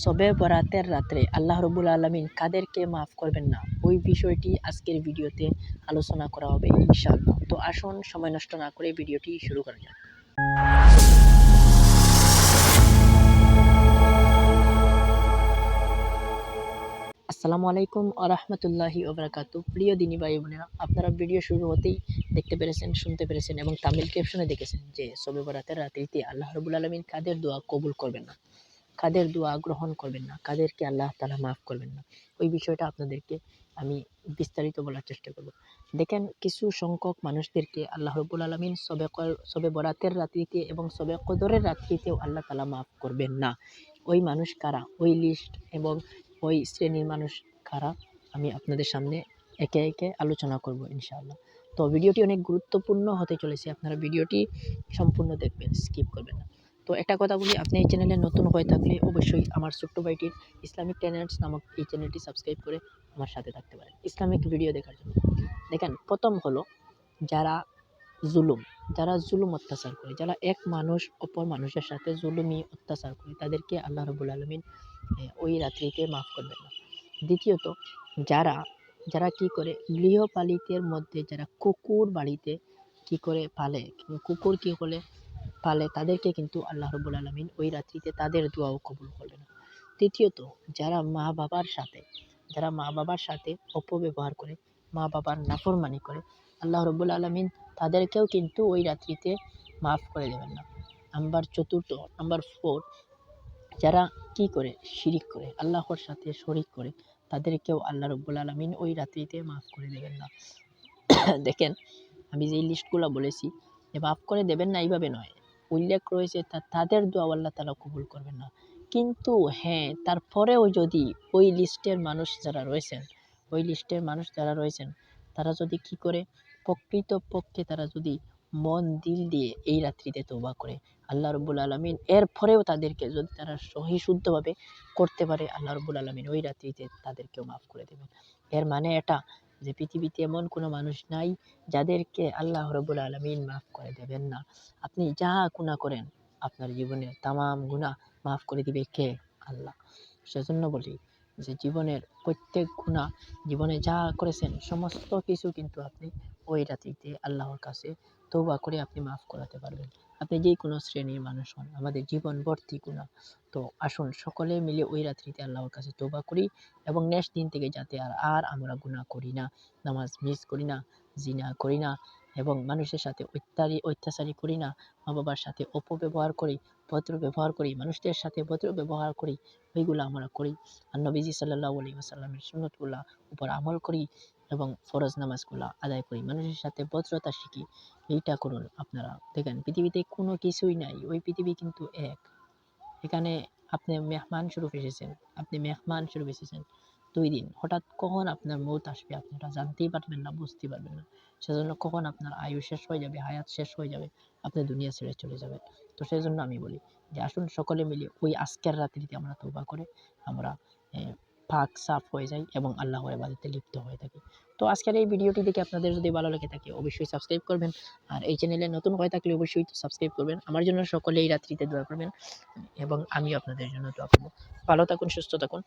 শবে বরাতের রাত্রে আল্লাহ রবুল আলমিন কাদেরকে মাফ করবেন না। ওই বিষয়টি আজকের ভিডিওতে আলোচনা করা হবে ইনশাআল্লাহ। তো আসুন, সময় নষ্ট না করে ভিডিওটি শুরু করা যাক। আসসালামু আলাইকুম আ রহমতুল্লাহি ওবরাকাতু প্রিয় দিনী ভাই বোনেরা, আপনারা ভিডিও শুরু হতেই দেখতে পেরেছেন, শুনতে পেরেছেন এবং তামিল ক্যাপশনে দেখেছেন যে সবে বরাতের রাত্রিতে আল্লাহ রবুল আলমিন কাদের দোয়া কবুল করবেন না। কাদের দোয়া গ্রহণ করবেন না, কাদেরকে আল্লাহ তালা মাফ করবেন না, ওই বিষয়টা আপনাদেরকে আমি বিস্তারিত বলার চেষ্টা করব। দেখেন, কিছু সংখ্যক মানুষদেরকে আল্লাহ রবুল আলমিন সবে সবে বরাতের রাত্রিতে এবং সবে কদরের রাত্রিতেও আল্লাহ তালা মাফ করবেন না। ওই মানুষ কারা? ওই লিস্ট এবং ওই শ্রেণির মানুষ কারা? আমি আপনাদের সামনে একে একে আলোচনা করব ইনশাআল্লাহ। তো ভিডিওটি অনেক গুরুত্বপূর্ণ হতে চলেছে, আপনারা ভিডিওটি সম্পূর্ণ দেখবেন স্কিপ করবেন না। তো একটা কথা বলি, আপনি এই চ্যানেলে নতুন হয়ে থাকলে অবশ্যই আমার ছোট্ট ভাইটির ইসলামিক টেনেন্টস নামক এই চ্যানেলটি সাবস্ক্রাইব করে আমার সাথে থাকতে পারেন। ইসলামিক ভিডিও দেখার জন্য। দেখেন, প্রথম হলো যারা জুলুম যারা জুলুম অত্যাচার করে, যারা এক মানুষ অপর মানুষের সাথে জুলুমি অত্যাচার করে, তাদেরকে আল্লাহ রবুল আলমিন ওই রাত্রিতে মাফ করবেন না। দ্বিতীয়ত, যারা যারা কি করে, গৃহপালিতের মধ্যে যারা কুকুর বাড়িতে কি করে পালে, কুকুর কি করে পালে তাদেরকে কিন্তু আল্লাহ রবুল আলমিন ওই রাত্রিতে তাদের দোয়াও কবুল করবে না তৃতীয়ত, যারা মা বাবার সাথে, যারা মা বাবার সাথে অপব্যবহার করে, মা বাবার নাফরমানি করে, আল্লাহ রবুল আলমিন তাদেরকেও কিন্তু ওই রাত্রিতে মাফ করে দেবেন না। নাম্বার চতুর্থ, নাম্বার ফোর, যারা কি করে? শিরিক করে, আল্লাহর সাথে শরিক করে, তাদেরকেও আল্লাহ রব্বুল আলমিন ওই রাত্রিতে মাফ করে দেবেন না। দেখেন, আমি যেই লিস্টগুলো বলেছি যে মাফ করে দেবেন না এইভাবে নয়। উল্লেখ রয়েছে তা, তাদের দোয়া আল্লাহ তালা কবুল করবেন না। কিন্তু হ্যাঁ তারপরেও যদি ওই লিস্টের মানুষ যারা রয়েছেন, ওই লিস্টের মানুষ যারা রয়েছেন, তারা যদি কি করে? প্রকৃতপক্ষে তারা যদি মন, দিল দিয়ে এই রাত্রিতে তোবা করে। আল্লাহ রব্বুল আলমিন এর পরেও তাদেরকে যদি তারা সহি শুদ্ধভাবে করতে পারে, আল্লাহ রব্বুল আলমিন ওই রাত্রিতে তাদেরকেও মাফ করে দেবেন। এর মানে এটা যে পৃথিবীতে এমন কোনো মানুষ নাই যাদেরকে আল্লাহ রবুল আলমিন মাফ করে দেবেন না। আপনি যা গুণা করেন, আপনার জীবনের তামাম গুণা মাফ করে দিবে কে? আল্লাহ। সেজন্য বলি যে জীবনের প্রত্যেক গুণা, জীবনে যা করেছেন, সমস্ত কিছু কিন্তু আপনি ওই রাত্রিতে আল্লাহর কাছে তৌবা করে আপনি মাফ করাতে পারবেন। আপনি যে কোনো শ্রেণির মানুষ হন, আমাদের জীবন ভর্তি গুণা। তো আসুন সকলে মিলে ওই রাত্রিতে আল্লাহর কাছে তৌবা করি এবং নেক্সট দিন থেকে যাতে আর আর আমরা গুণা করি না, নামাজ মিস করি না, জিনা করি না এবং মানুষের সাথে অত্যাচারী অত্যাচারী করি না। মা বাবার সাথে অপব্যবহার করি, ভদ্র ব্যবহার করি, মানুষদের সাথে ভদ্র ব্যবহার করি, ওইগুলো আমরা করি। আর নবীজি সাল্লাহ আলী আসাল্লামের সুন্নতগুলা উপর আমল করি এবং ফরজ নামাজগুলা আদায় করি। মানুষের সাথে ভদ্রতা শিখি, এইটা করুন আপনারা। দেখেন, পৃথিবীতে কোনো কিছুই নাই, ওই পৃথিবী কিন্তু এক। এখানে আপনি মেহমান স্বরূপ এসেছেন, আপনি মেহমান স্বরূপ এসেছেন। দুই দিন হঠাৎ কখন আপনার মৌত আসবে, আপনারা জানতেই পারবেন না বুঝতে পারবেন না। সেজন্য কখন আপনার আয়ু শেষ হয়ে যাবে, হায়াত শেষ হয়ে যাবে, আপনি দুনিয়া ছেড়ে চলে যাবেন। তো সেই জন্য আমি বলি যে, আসুন সকলে মিলে ওই আজকের রাত্রিতে আমরা তৌবা করে আমরা পাক সাফ হয়ে যাই এবং আল্লাহর ইবাদতে লিপ্ত হয়ে থাকি। তো আজকের এই ভিডিওটি দেখে আপনাদের যদি ভালো লেগে থাকে, অবশ্যই সাবস্ক্রাইব করবেন। আর এই চ্যানেলে নতুন হয়ে থাকলে অবশ্যই সাবস্ক্রাইব করবেন। আমার জন্য সকলে এই রাত্রিতে দোয়া করবেন এবং আমিও আপনাদের জন্য দোয়া করব। ভালো থাকুন, সুস্থ থাকুন।